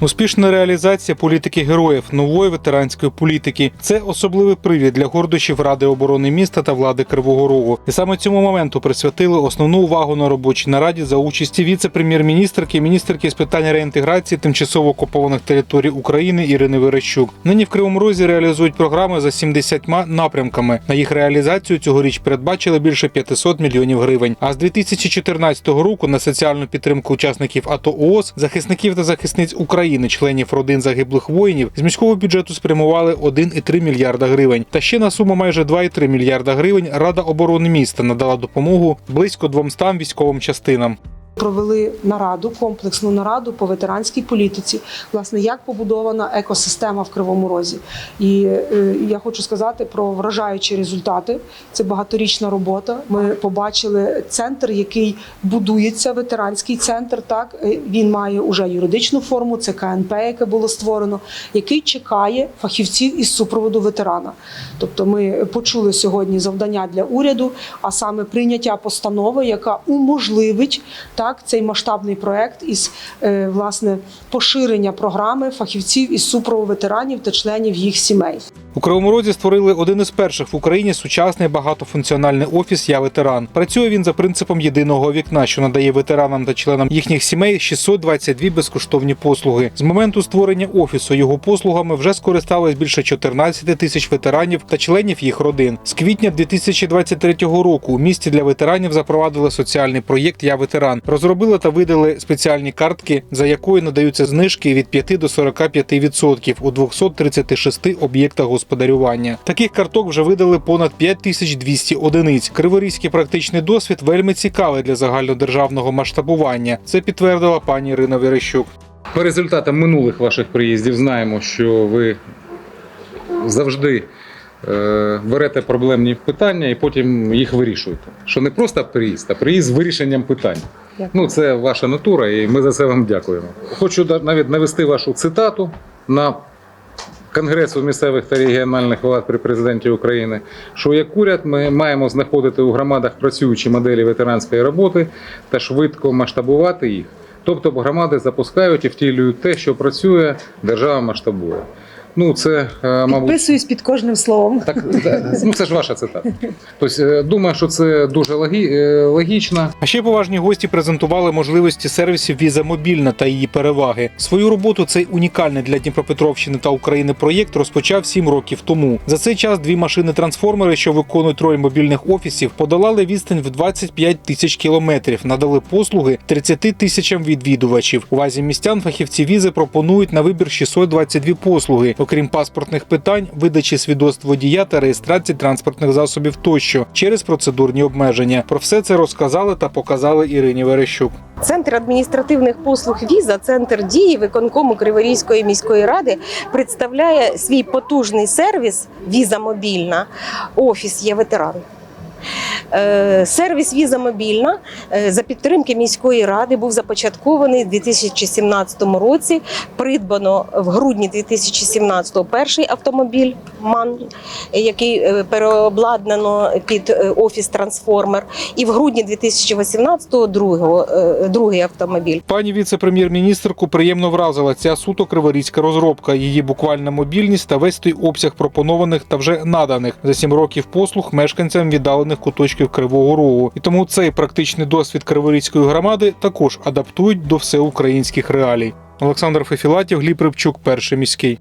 Успішна реалізація політики героїв нової ветеранської політики це особливий привід для гордощів Ради оборони міста та влади Кривого Рогу. І саме цьому моменту присвятили основну увагу на робочій нараді за участі віце-прем'єр-міністрки, міністерки з питань реінтеграції тимчасово окупованих територій України Ірини Верещук. Нині в Кривому Розі реалізують програми за 70 напрямками. На їх реалізацію цьогоріч передбачили більше 500 мільйонів гривень. А з 2014 року на соціальну підтримку учасників АТО ООС, захисників та захисниць України, членів родин загиблих воїнів, з міського бюджету спрямували 1,3 мільярда гривень. Та ще на суму майже 2,3 мільярда гривень Рада оборони міста надала допомогу близько 200 військовим частинам. Провели нараду, комплексну нараду по ветеранській політиці, власне, як побудована екосистема в Кривому Розі. І е, я хочу сказати про вражаючі результати. Це багаторічна робота. Ми побачили центр, який будується, ветеранський центр. Так Е, він має уже юридичну форму. Це КНП, яке було створено, який чекає фахівців із супроводу ветерана. Тобто, ми почули сьогодні завдання для уряду, а саме прийняття постанови, яка уможливить так цей масштабний проект із е, власне поширення програми фахівців із супроводу ветеранів та членів їх сімей. У Кривому Розі створили один із перших в Україні сучасний багатофункціональний офіс Я ветеран. Працює він за принципом єдиного вікна, що надає ветеранам та членам їхніх сімей 622 безкоштовні послуги. З моменту створення офісу його послугами вже скористались більше 14 тисяч ветеранів та членів їх родин. З квітня 2023 року у місті для ветеранів запровадили соціальний проєкт Я ветеран. Розробили та видали спеціальні картки, за якою надаються знижки від 5 до 45% у 236 об'єктах господарювання. Таких карток вже видали понад 5200 одиниць. Криворізький практичний досвід вельми цікавий для загальнодержавного масштабування. Це підтвердила пані Ірина Верещук. По результатам минулих ваших приїздів знаємо, що ви завжди е, берете проблемні питання і потім їх вирішуєте. Що не просто приїзд, а приїзд з вирішенням питань. Дякую. Ну, це ваша натура, і ми за це вам дякуємо. Хочу навіть навести вашу цитату на Конгресу місцевих та регіональних влад при президенті України, що як уряд ми маємо знаходити у громадах працюючі моделі ветеранської роботи та швидко масштабувати їх. Тобто громади запускають і втілюють те, що працює, держава масштабує. Ну, це, е, мабуть, Підписуюсь під кожним словом. так, ну, це ж ваша цитата. Тобто, думаю, що це дуже логі, е, логічно. А ще поважні гості презентували можливості сервісів Віза Мобільна та її переваги. Свою роботу цей унікальний для Дніпропетровщини та України проєкт розпочав сім років тому. За цей час дві машини-трансформери, що виконують роль мобільних офісів, подолали відстань в 25 тисяч кілометрів, надали послуги 30 тисячам відвідувачів. У вазі містян фахівці візи пропонують на вибір 622 послуги, окрім паспортних питань, видачі свідоцтв водія та реєстрації транспортних засобів тощо через процедурні обмеження. Про все це розказали та показали Ірині Верещук. Центр адміністративних послуг Віза, центр дії виконкому Криворізької міської ради представляє свій потужний сервіс Віза Мобільна. Офіс є ветеран. Е, Сервіс Віза Мобільна е, за підтримки міської ради був започаткований у 2017 році. Придбано в грудні 2017 перший автомобіль МАН, який е, переобладнано під офіс трансформер. І в грудні 2018 другого, е, другий автомобіль. Пані віце-прем'єр-міністрку приємно вразила ця суто криворізька розробка, її буквальна мобільність та весь той обсяг пропонованих та вже наданих за сім років послуг мешканцям віддалених куточків Кривого Рогу. І тому цей практичний досвід Криворізької громади також адаптують до всеукраїнських реалій. Олександр Фефілатів, Гліб Рибчук, перший міський.